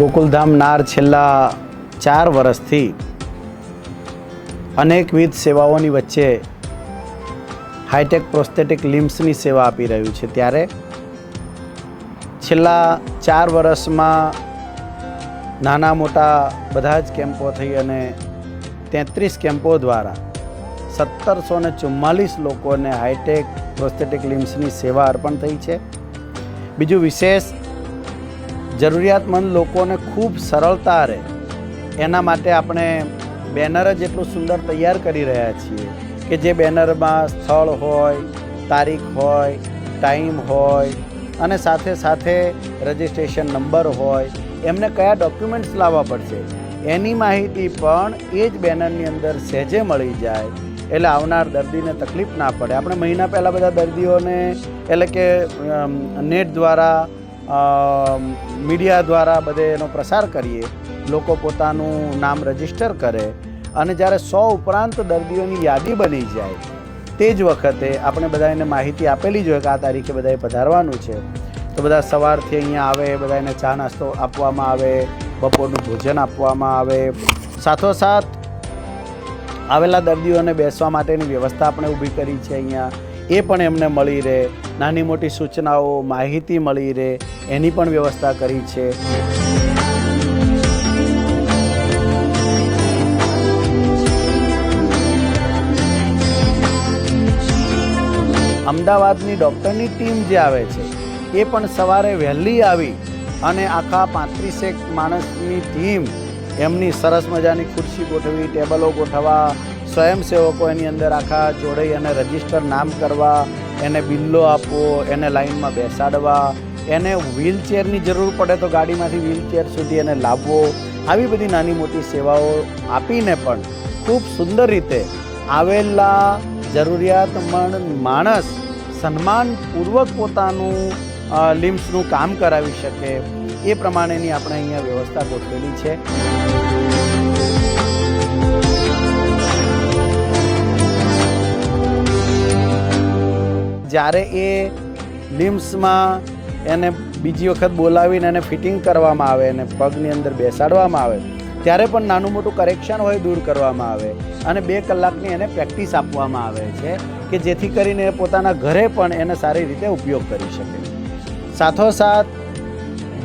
ગોકુલધામ નાર છેલ્લા ચાર વર્ષથી અનેકવિધ સેવાઓની વચ્ચે હાઈટેક પ્રોસ્થેટિક લિમ્સની સેવા આપી રહ્યું છે. ત્યારે છેલ્લા ચાર વર્ષમાં નાના મોટા બધા જ કેમ્પો થઈ અને તેત્રીસ કેમ્પો દ્વારા સત્તરસો ને ચુમ્માલીસ લોકોને હાઈટેક પ્રોસ્થેટિક લિમ્સની સેવા અર્પણ થઈ છે. બીજું વિશેષ જરૂરિયાતમંદ લોકોને ખૂબ સરળતા રહે. એના માટે આપણે બેનર જ એટલું સુંદર તૈયાર કરી રહ્યા છીએ કે જે બેનરમાં સ્થળ હોય, તારીખ હોય, ટાઈમ હોય અને સાથે સાથે રજિસ્ટ્રેશન નંબર હોય. એમને કયા ડોક્યુમેન્ટ્સ લાવવા પડશે? એની માહિતી પણ એ જ બેનરની અંદર સહેજે મળી જાય. એટલે આવનાર દર્દીને તકલીફ ના પડે. આપણે મહિના પહેલાં બધા દર્દીઓને એટલે કે નેટ દ્વારા મીડિયા દ્વારા બધે એનો પ્રસાર કરીએ, લોકો પોતાનું નામ રજિસ્ટર કરે અને જ્યારે સો ઉપરાંત દર્દીઓની યાદી બની જાય, તે જ વખતે આપણે બધા એને માહિતી આપેલી જ હોય કે આ તારીખે બધાએ પધારવાનું છે. તો બધા સવારથી અહીંયા આવે, બધાને ચા નાસ્તો આપવામાં આવે, બપોરનું ભોજન આપવામાં આવે. સાથોસાથ આવેલા દર્દીઓને બેસવા માટેની વ્યવસ્થા આપણે ઊભી કરી છે અહીંયા. એ પણ એમને મળી રહે. નાની મોટી સૂચનાઓ, માહિતી મળી રહે. એની પણ વ્યવસ્થા કરી છે. અમદાવાદની ડૉક્ટરની ટીમ જે આવે છે, એ પણ સવારે વહેલી આવી અને આખા પાંત્રીસેક માણસની ટીમ એમની સરસ મજાની ખુરશી ગોઠવી, ટેબલો ગોઠવવા, સ્વયંસેવકો એની અંદર આખા જોડાઈ અને રજિસ્ટર નામ કરવા, એને બિલ્લો આપવો, એને લાઈનમાં બેસાડવા એને વ્હીલચેરની જરૂર પડે તો ગાડીમાંથી વ્હીલચેર સુધી એને લાવવો. આવી બધી નાની મોટી સેવાઓ આપીને પણ ખૂબ સુંદર રીતે આવેલા જરૂરિયાતમંદ માણસ સન્માનપૂર્વક પોતાનું લિમ્સનું કામ કરાવી શકે એ પ્રમાણેની આપણે અહીંયા વ્યવસ્થા ગોઠવેલી છે. જ્યારે એ લિમ્સમાં એને બીજી વખત બોલાવીને એને ફિટિંગ કરવામાં આવે અને પગની અંદર બેસાડવામાં આવે, ત્યારે પણ નાનું મોટું કરેક્શન હોય દૂર કરવામાં આવે. અને બે કલાકની એને પ્રેક્ટિસ આપવામાં આવે છે કે જેથી કરીને એ પોતાના ઘરે પણ એને સારી રીતે ઉપયોગ કરી શકે. સાથોસાથ,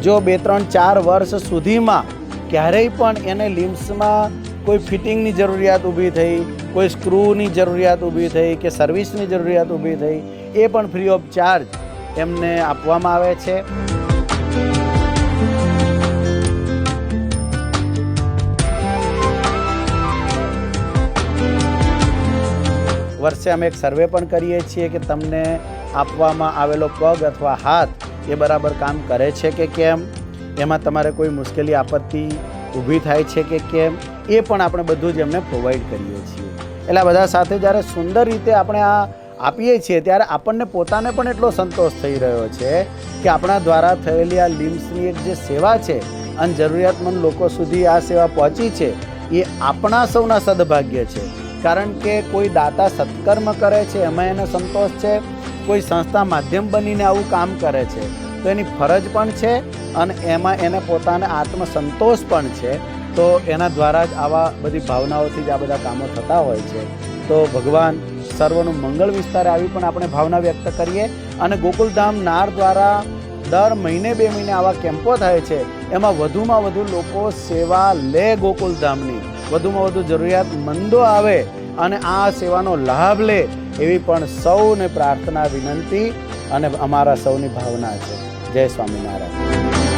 જો બે, ત્રણ, ચાર વર્ષ સુધીમાં ક્યારેય પણ એને લિમ્સમાં કોઈ ફિટિંગની જરૂરિયાત ઊભી થઈ, કોઈ સ્ક્રૂની જરૂરિયાત ઊભી થઈ કે સર્વિસની જરૂરિયાત ઊભી થઈ, એ પણ ફ્રી ઓફ ચાર્જ એમને આપવામાં આવે છે. વર્ષે અમે એક સર્વે પણ કરીએ છીએ કે તમને આપવામાં આવેલો પગ અથવા હાથ એ બરાબર કામ કરે છે કે કેમ? એમાં તમારે કોઈ મુશ્કેલી, આપત્તિ ઊભી થાય છે કે કેમ? એ પણ આપણે બધું જ એમને પ્રોવાઈડ કરીએ છીએ. એટલે બધા સાથે જ્યારે સુંદર રીતે આપણે આ આપીએ છીએ ત્યારે આપણને પોતાને પણ એટલો સંતોષ થઈ રહ્યો છે કે આપણા દ્વારા થયેલી આ લિમ્સની એક જે સેવા છે, અને જરૂરિયાતમંદ લોકો સુધી આ સેવા પહોંચી છે, એ આપણા સૌના સદભાગ્ય છે. કારણ કે કોઈ દાતા સત્કર્મ કરે છે, એમાં એને સંતોષ છે, કોઈ સંસ્થા માધ્યમ બનીને આવું કામ કરે છે, તો એની ફરજ પણ છે, અને એમાં એને પોતાને આત્મસંતોષ પણ છે, તો એના દ્વારા જ આવા બધી ભાવનાઓથી જ આ બધા કામો થતા હોય છે. તો ભગવાન સર્વનું મંગળ વિસ્તારે આવી પણ આપણે ભાવના વ્યક્ત કરીએ અને ગોકુલધામ નાર દ્વારા દર મહિને બે મહિને આવા કેમ્પો થાય છે. એમાં વધુમાં વધુ લોકો સેવા લે ગોકુલધામની. વધુમાં વધુ જરૂરિયાતમંદો આવે અને આ સેવાનો લાભ લે એવી પણ સૌને પ્રાર્થના વિનંતી અને અમારા સૌની ભાવના છે. જય સ્વામિનારાયણ.